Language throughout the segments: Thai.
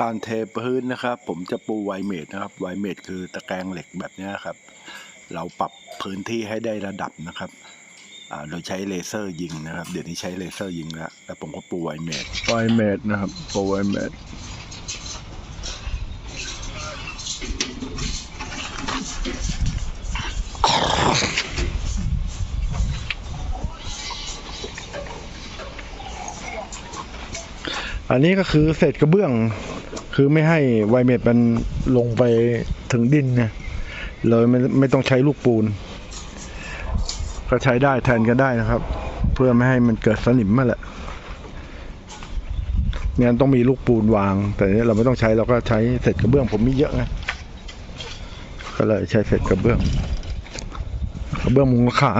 การเทพื้นนะครับ ผมจะปูไวเมดนะครับ ไวเมดคือตะแกรงเหล็กแบบนี้ครับ เราปรับพื้นที่ให้ได้ระดับนะครับโดยใช้เลเซอร์ยิงนะครับ เดี๋ยวนี้ใช้เลเซอร์ยิงแล้วแล้วผมก็ปูไวเมดไวเมดนะครับปูไวเมดอันนี้ก็คือเศษกระเบื้อง คือไม่ให้ไวเมดมันลงไปถึงดินนะเลยไม่ไม่ต้องใช้ลูกปูน ก็ใช้ได้แทนกันได้นะครับ เพื่อไม่ให้มันเกิดสนิมมาแหละงั้นต้องมีลูกปูนวาง แต่นี้เราไม่ต้องใช้เราก็ใช้เศษกระเบื้อง ผมมีเยอะไงก็เลยใช้เศษกระเบื้องกระเบื้องมูลค่า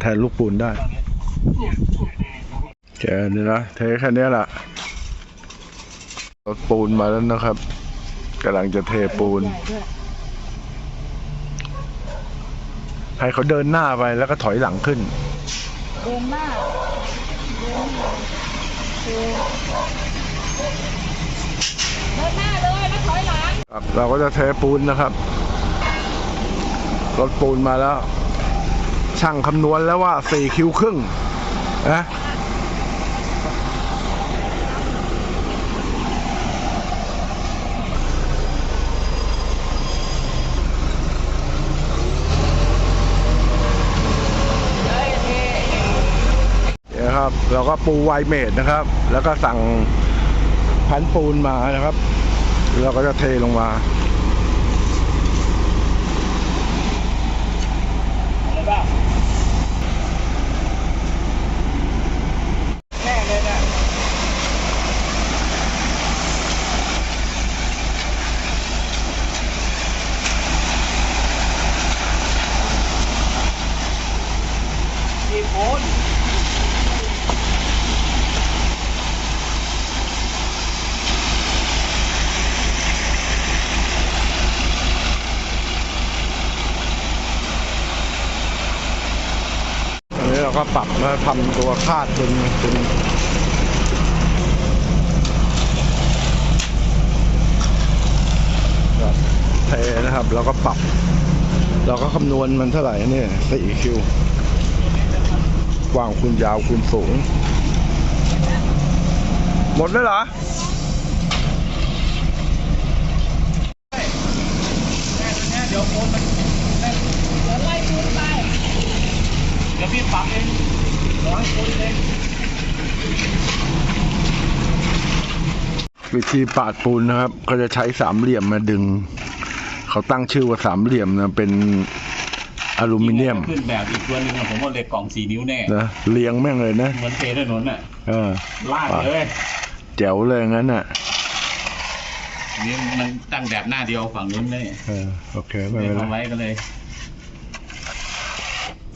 แทนลูกปูนได้แค่นี้นะเทแค่นี้แหละ รถปูนมาแล้วนะครับกำลังจะเทปูน ให้เขาเดินหน้าไปแล้วก็ถอยหลังขึ้น เดินหน้าเดินคือเดินหน้าเลยแล้วถอยหลังครับเราก็จะเทปูนนะครับ รถปูนมาแล้ว ช่างคำนวณแล้วว่าสี่คิวครึ่งนะ เดี๋ยวครับ เราก็ปูไวเมดนะครับ แล้วก็สั่งพันปูนมานะครับ เราก็จะเทลงมาอัน ก็ปรับมาทำตัวคาดเป็นเป็นเทนะครับเราก็ปรับ เราก็คำนวณมันเท่าไหร่เนี่ยสี่คิวกว้างคูณยาวคูณสูง หมดเลยเหรอเดี๋ยวโอนมัน เดี๋ยวไล่ปูนไป เดี๋ยวพี่ปรับเองร้อยโอนเองวิธีปาดปูนนะครับ ก็จะใช้สามเหลี่ยมมาดึง เขาตั้งชื่อว่าสามเหลี่ยมนะเป็นอลูมิเนียมขึ้นแบบอีกตัวหนึงอะผมว่าเหล็กกล่องสี่นิ้วแน่นะเรียงแม่งเลยนะ เหมือนเทถนนอะเออลากเลยแจ๋วเลยงั้นอะนี่มันตั้งแบบหน้าเดียวฝั่งนู้นเลยเออโอเคไม่เลยเป็นไรทำไว้ก็เลย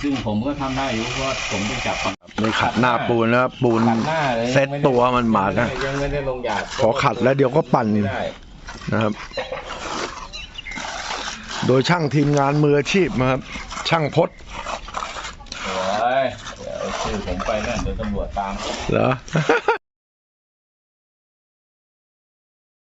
ซึ่งผมก็ทำได้อยู่เพราะว่าผมไปจับฝั่งนี่ขัดหน้าปูนแล้วปูนขัดหน้าเลยเซ็ตตัวมันมานะยังไม่ได้ลงหยาดขอขัดแล้วเดี๋ยวก็ปั่นไม่ได้นะครับ โดยช่างทีมงานมืออาชีพนะครับ ช่างพดโอ้ยเดี๋ยวเอาชื่อผมไปนั่นเดี๋ยวตำรวจตาม เหรอ